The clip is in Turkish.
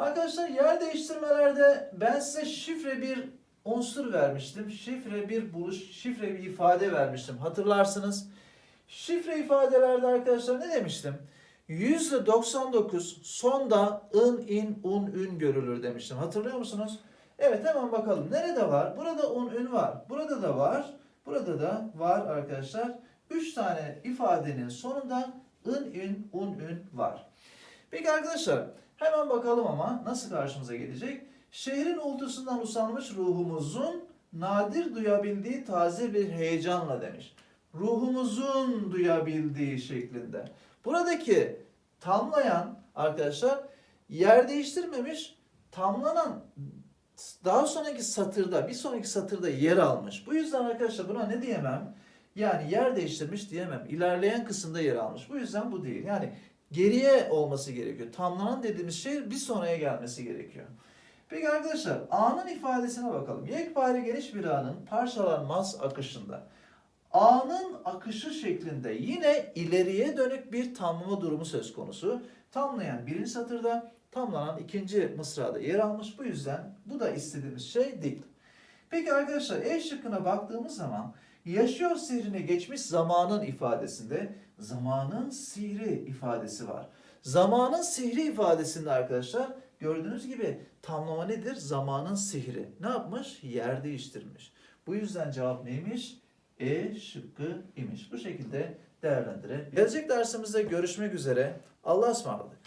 arkadaşlar yer değiştirmelerde ben size şifre bir unsur vermiştim. Şifre bir buluş, şifre bir ifade vermiştim. Hatırlarsınız. Şifre ifadelerde arkadaşlar ne demiştim? %99 sonda ın, in, un, ün görülür demiştim. Hatırlıyor musunuz? Evet hemen bakalım. Nerede var? Burada un, ün var. Burada da var. Burada da var arkadaşlar. 3 tane ifadenin sonunda ın, in, un, ün var. Peki arkadaşlar hemen bakalım ama nasıl karşımıza gelecek? Şehrin uğultusundan usanmış ruhumuzun nadir duyabildiği taze bir heyecanla demiş. Ruhumuzun duyabildiği şeklinde. Buradaki tamlayan arkadaşlar yer değiştirmemiş, tamlanan daha sonraki satırda, bir sonraki satırda yer almış. Bu yüzden arkadaşlar buna ne diyemem? Yani yer değiştirmiş diyemem. İlerleyen kısımda yer almış. Bu yüzden bu değil. Yani geriye olması gerekiyor. Tamlanan dediğimiz şey bir sonraya gelmesi gerekiyor. Peki arkadaşlar A'nın ifadesine bakalım. Yekpare geniş bir A'nın parçalanmaz akışında. A'nın akışı şeklinde yine ileriye dönük bir tamlama durumu söz konusu. Tamlayan birinci satırda, tamlanan ikinci mısrada yer almış. Bu yüzden bu da istediğimiz şey değil. Peki arkadaşlar E şıkkına baktığımız zaman yaşıyor sihrine geçmiş zamanın ifadesinde zamanın sihri ifadesi var. Zamanın sihri ifadesinde arkadaşlar gördüğünüz gibi tamlama nedir? Zamanın sihri. Ne yapmış? Yer değiştirmiş. Bu yüzden cevap neymiş? E şıkkı imiş. Bu şekilde değerlendirebiliriz. Gelecek dersimizde görüşmek üzere. Allah'a ısmarladık.